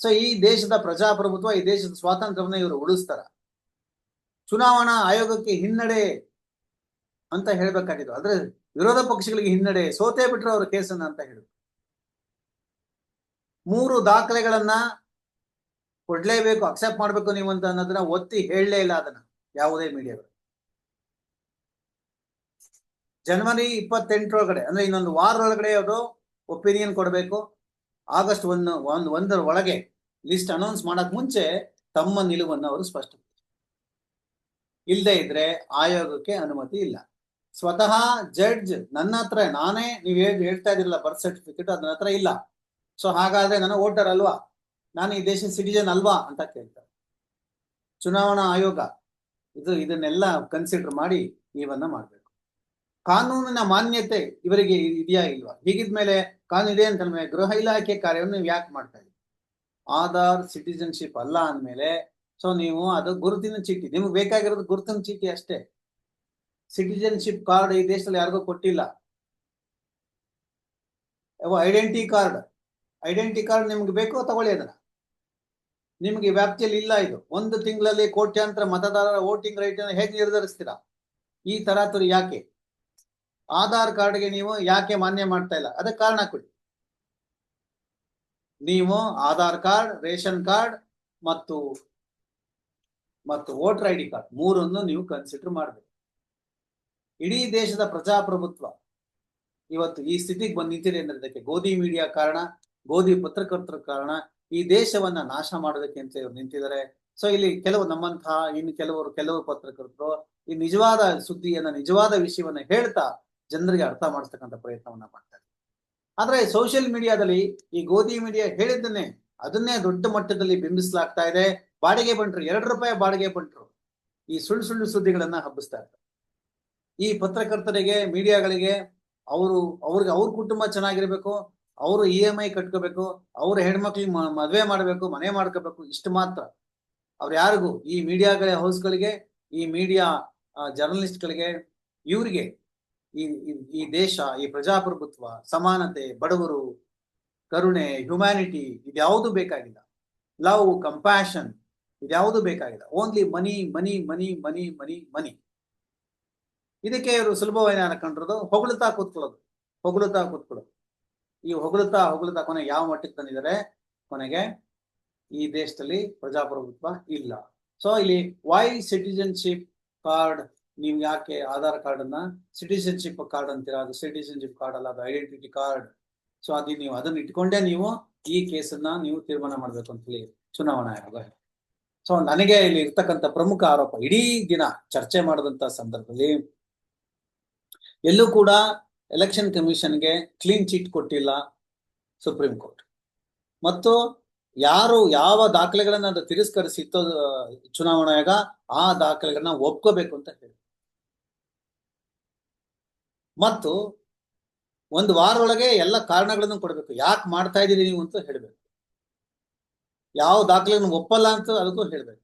ಸೊ ಈ ದೇಶದ ಪ್ರಜಾಪ್ರಭುತ್ವ, ಈ ದೇಶದ ಸ್ವಾತಂತ್ರ್ಯವನ್ನ ಇವರು ಉಳಿಸ್ತಾರ. ಚುನಾವಣಾ ಆಯೋಗಕ್ಕೆ ಹಿನ್ನಡೆ ಅಂತ ಹೇಳ್ಬೇಕಾಗಿತ್ತು ಆದ್ರೆ ವಿರೋಧ ಪಕ್ಷಗಳಿಗೆ ಹಿನ್ನಡೆ, ಸೋತೆ ಬಿಟ್ರು ಅವ್ರ ಕೇಸನ್ನ ಅಂತ ಹೇಳಿದ್ರು ಮೂರು ದಾಖಲೆಗಳನ್ನ ಕೊಡ್ಲೇಬೇಕು ಅಕ್ಸೆಪ್ಟ್ ಮಾಡ್ಬೇಕು ನೀವು ಅಂತ ಅನ್ನೋದನ್ನ ಒತ್ತಿ ಹೇಳಲೇ ಇಲ್ಲ ಅದನ್ನ, ಯಾವುದೇ ಮೀಡಿಯಾಗಳು. ಜನವರಿ ಇಪ್ಪತ್ತೆಂಟರೊಳಗಡೆ, ಅಂದ್ರೆ ಇನ್ನೊಂದು ವಾರದೊಳಗಡೆ ಅವರು ಒಪಿನಿಯನ್ ಕೊಡಬೇಕು. ಆಗಸ್ಟ್ ಒಂದು ಒಂದು, ಒಂದರ ಒಳಗೆ ಲಿಸ್ಟ್ ಅನೌನ್ಸ್ ಮಾಡಕ್ ಮುಂಚೆ ತಮ್ಮ ನಿಲುವನ್ನು ಅವರು ಸ್ಪಷ್ಟ ಇಲ್ಲದೆ ಇದ್ರೆ ಆಯೋಗಕ್ಕೆ ಅನುಮತಿ ಇಲ್ಲ. ಸ್ವತಃ ಜಡ್ಜ್ ನನ್ನ ಹತ್ರ, ನಾನೇ ನೀವು ಹೇಳ್, ಹೇಳ್ತಾ ಇದಿರಲ್ಲ ಬರ್ತ್ ಸರ್ಟಿಫಿಕೇಟ್ ಅದನ್ನ ಹತ್ರ ಇಲ್ಲ. ಸೊ ಹಾಗಾದ್ರೆ ನಾನು ವೋಟರ್ ಅಲ್ವಾ? ನಾನು ಈ ದೇಶದ ಸಿಟಿಜನ್ ಅಲ್ವಾ ಅಂತ ಕೇಳ್ತಾರೆ. ಚುನಾವಣಾ ಆಯೋಗ ಇದು, ಇದನ್ನೆಲ್ಲ ಕನ್ಸಿಡರ್ ಮಾಡಿ ಇವನ್ನ ಮಾಡ್ಬೇಕು. ಕಾನೂನಿನ ಮಾನ್ಯತೆ ಇವರಿಗೆ ಇದೆಯಾ ಇಲ್ವಾ? ಹೀಗಿದ್ಮೇಲೆ ಇದೆ ಅಂತ ಗೃಹ ಇಲಾಖೆ ಕಾರ್ಯವನ್ನು ನೀವು ಯಾಕೆ ಮಾಡ್ತಾ ಇದ್ದೀರಿ? ಆಧಾರ್ ಸಿಟಿಜನ್ಶಿಪ್ ಅಲ್ಲ ಅಂದ್ಮೇಲೆ ಸೊ ನೀವು ಅದು ಗುರುತಿನ ಚೀಟಿ, ನಿಮ್ಗೆ ಬೇಕಾಗಿರೋದು ಗುರುತಿನ ಚೀಟಿ ಅಷ್ಟೇ. ಸಿಟಿಜನ್ಶಿಪ್ ಕಾರ್ಡ್ ಈ ದೇಶದಲ್ಲಿ ಯಾರಿಗೂ ಕೊಟ್ಟಿಲ್ಲ. ಐಡೆಂಟಿ ಕಾರ್ಡ್ ಐಡೆಂಟಿ ಕಾರ್ಡ್ ನಿಮ್ಗೆ ಬೇಕೋ ತಗೊಳ್ಳಿ ಅದನ್ನ. ನಿಮ್ಗೆ ವ್ಯಾಪ್ತಿಯಲ್ಲಿ ಇಲ್ಲ ಇದು. ಒಂದು ತಿಂಗಳಲ್ಲಿ ಕೋಟ್ಯಾಂತರ ಮತದಾರರ ವೋಟಿಂಗ್ ರೈಟ್ ಹೇಗೆ ನಿರ್ಧರಿಸ್ತೀರಾ? ಈ ತರಾತುರಿ ಯಾಕೆ? ಆಧಾರ್ ಕಾರ್ಡ್ಗೆ ನೀವು ಯಾಕೆ ಮಾನ್ಯ ಮಾಡ್ತಾ ಇಲ್ಲ? ಅದಕ್ಕೆ ಕಾರಣ ಕೊಡಿ. ನೀವು ಆಧಾರ್ ಕಾರ್ಡ್, ರೇಷನ್ ಕಾರ್ಡ್ ಮತ್ತು ಮತ್ತು ವೋಟರ್ ಐ ಡಿ ಕಾರ್ಡ್ ಮೂರನ್ನು ನೀವು ಕನ್ಸಿಡರ್ ಮಾಡಬೇಕು. ಇಡೀ ದೇಶದ ಪ್ರಜಾಪ್ರಭುತ್ವ ಇವತ್ತು ಈ ಸ್ಥಿತಿಗೆ ಬಂದು ನಿಂತಿದೆ ಅಂದ್ರೆ ಇದಕ್ಕೆ ಗೋಧಿ ಮೀಡಿಯಾ ಕಾರಣ, ಗೋಧಿ ಪತ್ರಕರ್ತರ ಕಾರಣ ಈ ದೇಶವನ್ನ ನಾಶ ಮಾಡೋದಕ್ಕೆ ಅಂತ ಇವ್ರು ನಿಂತಿದ್ದಾರೆ. ಸೊ ಇಲ್ಲಿ ಕೆಲವು ನಮ್ಮಂತಹ, ಇನ್ನು ಕೆಲವರು, ಕೆಲವು ಪತ್ರಕರ್ತರು ಈ ನಿಜವಾದ ಸುದ್ದಿಯನ್ನ, ನಿಜವಾದ ವಿಷಯವನ್ನ ಹೇಳ್ತಾ ಜನರಿಗೆ ಅರ್ಥ ಮಾಡಿಸ್ತಕ್ಕಂಥ ಪ್ರಯತ್ನವನ್ನ ಮಾಡ್ತಾರೆ ಆದ್ರೆ ಸೋಷಿಯಲ್ ಮೀಡಿಯಾದಲ್ಲಿ ಈ ಗೋಧಿ ಮೀಡಿಯಾ ಹೇಳಿದ್ದನ್ನೇ ಅದನ್ನೇ ದೊಡ್ಡ ಮಟ್ಟದಲ್ಲಿ ಬಿಂಬಿಸಲಾಗ್ತಾ ಇದೆ. ಬಾಡಿಗೆ ಬಂಟ್ರು, ಎರಡು ರೂಪಾಯಿ ಬಾಡಿಗೆ ಬಂಟ್ರು ಈ ಸುಳ್ಳು ಸುಳ್ಳು ಸುದ್ದಿಗಳನ್ನ ಹಬ್ಬಿಸ್ತಾ ಇರ್ತಾರೆ ಈ ಪತ್ರಕರ್ತರಿಗೆ ಮೀಡಿಯಾಗಳಿಗೆ ಅವರು, ಅವ್ರಿಗೆ ಅವ್ರ ಕುಟುಂಬ ಚೆನ್ನಾಗಿರ್ಬೇಕು, ಅವರು ಇ ಎಂ ಐ ಕಟ್ಕೋಬೇಕು, ಅವ್ರ ಹೆಣ್ಮಕ್ಳಿಗೆ ಮದ್ವೆ ಮಾಡ್ಬೇಕು, ಮನೆ ಮಾಡ್ಕೋಬೇಕು, ಇಷ್ಟು ಮಾತ್ರ. ಅವ್ರು ಯಾರಿಗೂ ಈ ಮೀಡಿಯಾಗಳ ಹೌಸ್ಗಳಿಗೆ ಈ ಮೀಡಿಯಾ ಜರ್ನಲಿಸ್ಟ್ಗಳಿಗೆ ಇವರಿಗೆ ಈ, ಈ- ದೇಶ, ಈ ಪ್ರಜಾಪ್ರಭುತ್ವ, ಸಮಾನತೆ, ಬಡವರು, ಕರುಣೆ ಹ್ಯುಮ್ಯಾನಿಟಿ ಇದ್ಯಾವುದು ಬೇಕಾಗಿಲ್ಲ. ಲವ್ ಕಂಪ್ಯಾಷನ್ ಇದ್ಯಾವುದು ಬೇಕಾಗಿಲ್ಲ. ಓನ್ಲಿ ಮನಿ ಮನಿ ಮನಿ ಮನಿ ಮನಿ ಮನಿ ಇದಕ್ಕೆ ಇವರು ಸುಲಭವಾಗಿ ಅನ್ಕೊಂಡಿರೋದು ಹೊಗಳುತ್ತಾ ಕೂತ್ಕೊಳ್ಳೋದು. ಹೊಗಳುತ್ತಾ ಕೂತ್ಕೊಳ್ಳೋದು. ಈ ಹೊಗಳುತ್ತಾ ಹೊಗಳುತ್ತಾ ಕೊನೆ ಯಾವ ಮಟ್ಟಕ್ಕೆ ತಂದಿದ್ದಾರೆ? ಕೊನೆಗೆ ಈ ದೇಶದಲ್ಲಿ ಪ್ರಜಾಪ್ರಭುತ್ವ ಇಲ್ಲ. ಸೊ ಇಲ್ಲಿ ವೈ ಸಿಟಿಜನ್ಶಿಪ್ ಕಾರ್ಡ್ ನೀವು ಯಾಕೆ ಆಧಾರ್ ಕಾರ್ಡ್ ಅನ್ನ ಸಿಟಿಜನ್ಶಿಪ್ ಕಾರ್ಡ್ ಅಂತೀರಾ? ಅದು ಸಿಟಿಸನ್ಶಿಪ್ ಕಾರ್ಡ್ ಅಲ್ಲ, ಅದು ಐಡೆಂಟಿಟಿ ಕಾರ್ಡ್ ಸೊ ಅದು ನೀವು ಅದನ್ನ ಇಟ್ಕೊಂಡೇ ನೀವು ಈ ಕೇಸನ್ನ ನೀವು ತೀರ್ಮಾನ ಮಾಡ್ಬೇಕು ಅಂತ ಹೇಳಿ ಚುನಾವಣಾ ಆಯೋಗ ಸೊ ನನಗೆ ಇಲ್ಲಿ ಇರ್ತಕ್ಕಂಥ ಪ್ರಮುಖ ಆರೋಪ, ಇಡೀ ದಿನ ಚರ್ಚೆ ಮಾಡಿದಂತ ಸಂದರ್ಭದಲ್ಲಿ ಎಲ್ಲೂ ಕೂಡ ಎಲೆಕ್ಷನ್ ಕಮಿಷನ್ಗೆ ಕ್ಲೀನ್ ಚೀಟ್ ಕೊಟ್ಟಿಲ್ಲ ಸುಪ್ರೀಂ ಕೋರ್ಟ್ ಮತ್ತು ಯಾರು ಯಾವ ದಾಖಲೆಗಳನ್ನ ಅದು ತಿರಸ್ಕರಿಸಿತ್ತೋ, ಚುನಾವಣಾ ಆಯೋಗ ಆ ದಾಖಲೆಗಳನ್ನ ಒಪ್ಕೋಬೇಕು ಅಂತ ಹೇಳಿ ಮತ್ತು ಒಂದು ವಾರದೊಳಗೆ ಎಲ್ಲ ಕಾರಣಗಳನ್ನು ಕೊಡಬೇಕು. ಯಾಕೆ ಮಾಡ್ತಾ ಇದ್ದೀರಿ ನೀವು ಅಂತ ಹೇಳಬೇಕು. ಯಾವ ದಾಖಲೆಯನ್ನು ಒಪ್ಪಲ್ಲ ಅಂತ ಅದಕ್ಕೂ ಹೇಳಬೇಕು.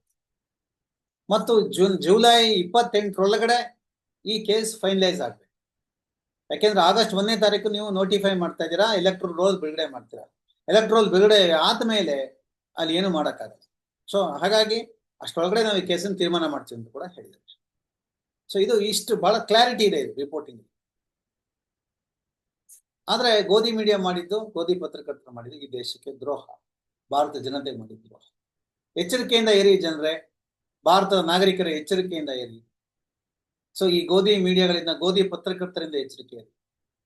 ಮತ್ತು ಜೂನ್, ಜುಲೈ ಇಪ್ಪತ್ತೆಂಟರೊಳಗಡೆ ಈ ಕೇಸ್ ಫೈನಲೈಸ್ ಆಗ್ಬೇಕು. ಯಾಕೆಂದ್ರೆ ಆಗಸ್ಟ್ ಒಂದನೇ ತಾರೀಕು ನೀವು ನೋಟಿಫೈ ಮಾಡ್ತಾ ಇದ್ದೀರಾ ಎಲೆಕ್ಟ್ರೋಲ್ ರೋಲ್ ಬಿಡುಗಡೆ ಮಾಡ್ತೀರಾ. ಎಲೆಕ್ಟ್ರೋಲ್ ಬಿಡುಗಡೆ ಆದ್ಮೇಲೆ ಅಲ್ಲಿ ಏನು ಮಾಡೋಕ್ಕಾಗಲ್ಲ. ಸೊ ಹಾಗಾಗಿ ಅಷ್ಟೊಳಗಡೆ ನಾವು ಈ ಕೇಸನ್ನು ತೀರ್ಮಾನ ಮಾಡ್ತೀವಿ ಅಂತ ಕೂಡ ಹೇಳಿದ್ದಾರೆ. ಸೊ ಇದು ಇಷ್ಟು ಬಹಳ ಕ್ಲಾರಿಟಿ ಇದೆ ಇದು ರಿಪೋರ್ಟಿಂಗ್ ಆದ್ರೆ ಗೋಧಿ ಮೀಡಿಯಾ ಮಾಡಿದ್ದು, ಗೋಧಿ ಪತ್ರಕರ್ತರು ಮಾಡಿದ್ದು ಈ ದೇಶಕ್ಕೆ ದ್ರೋಹ. ಭಾರತ ಜನತೆಗೆ ಮಾಡಿದ ದ್ರೋಹ. ಎಚ್ಚರಿಕೆಯಿಂದ ಏರಿ ಜನರೇ, ಭಾರತದ ನಾಗರಿಕರ ಎಚ್ಚರಿಕೆಯಿಂದ ಏರಿ. ಸೊ ಈ ಗೋಧಿ ಮೀಡಿಯಾಗಳಿಂದ, ಗೋಧಿ ಪತ್ರಕರ್ತರಿಂದ ಎಚ್ಚರಿಕೆ ಇರಿ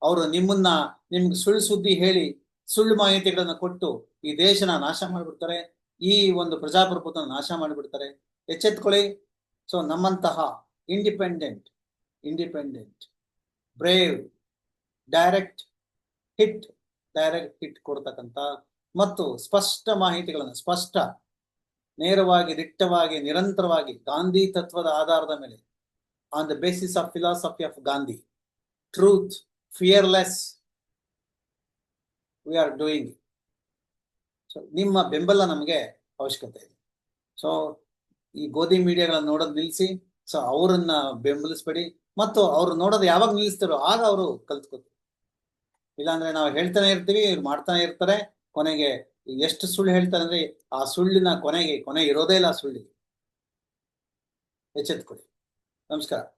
ಅವರು ನಿಮ್ಮನ್ನ, ನಿಮ್ಗೆ ಸುಳ್ಳು ಸುದ್ದಿ ಹೇಳಿ, ಸುಳ್ಳು ಮಾಹಿತಿಗಳನ್ನ ಕೊಟ್ಟು ಈ ದೇಶನ ನಾಶ ಮಾಡಿಬಿಡ್ತಾರೆ. ಈ ಒಂದು ಪ್ರಜಾಪ್ರಭುತ್ವ ನಾಶ ಮಾಡಿಬಿಡ್ತಾರೆ. ಎಚ್ಚೆತ್ಕೊಳ್ಳಿ. ಸೊ ನಮ್ಮಂತಹ independent independent brave direct hit direct hit ಕೊಡ್ತಕ್ಕಂಥ ಮತ್ತು ಸ್ಪಷ್ಟ ಮಾಹಿತಿಗಳನ್ನು, ಸ್ಪಷ್ಟ, ನೇರವಾಗಿ, ದಿಟ್ಟವಾಗಿ, ನಿರಂತರವಾಗಿ ಗಾಂಧಿ ತತ್ವದ ಆಧಾರದ ಮೇಲೆ on the basis of philosophy of Gandhi truth fearless we are doing so ನಿಮ್ಮ ಬೆಂಬಲ ನಮಗೆ ಅವಶ್ಯಕತೆ ಇದೆ. ಸೊ ಈ ಗೋಧಿ ಮೀಡಿಯಾಗಳನ್ನ ನೋಡೋದು ನಿಲ್ಲಿಸಿ ಸೊ ಅವರನ್ನ ಬೆಂಬಲಿಸ್ಬೇಡಿ. ಮತ್ತು ಅವ್ರು ನೋಡೋದು ಯಾವಾಗ ನಿಲ್ಲಿಸ್ತಾರೋ, ಆಗ ಅವರು ಕಲ್ತ್ಕೋತಾರೆ ಇಲ್ಲಾಂದ್ರೆ ನಾವು ಹೇಳ್ತಾನೆ ಇರ್ತೀವಿ, ಇವ್ರು ಮಾಡ್ತಾನೆ ಇರ್ತಾರೆ. ಕೊನೆಗೆ ಎಷ್ಟು ಸುಳ್ಳು ಹೇಳ್ತಾರೆ ಅಂದ್ರೆ ಆ ಸುಳ್ಳಿನ ಕೊನೆಗೆ, ಕೊನೆ ಇರೋದೇ ಇಲ್ಲ ಸುಳ್ಳಿಗೆ. ಎಚ್ಚೆತ್ಕೊಳ್ಳಿ ನಮಸ್ಕಾರ.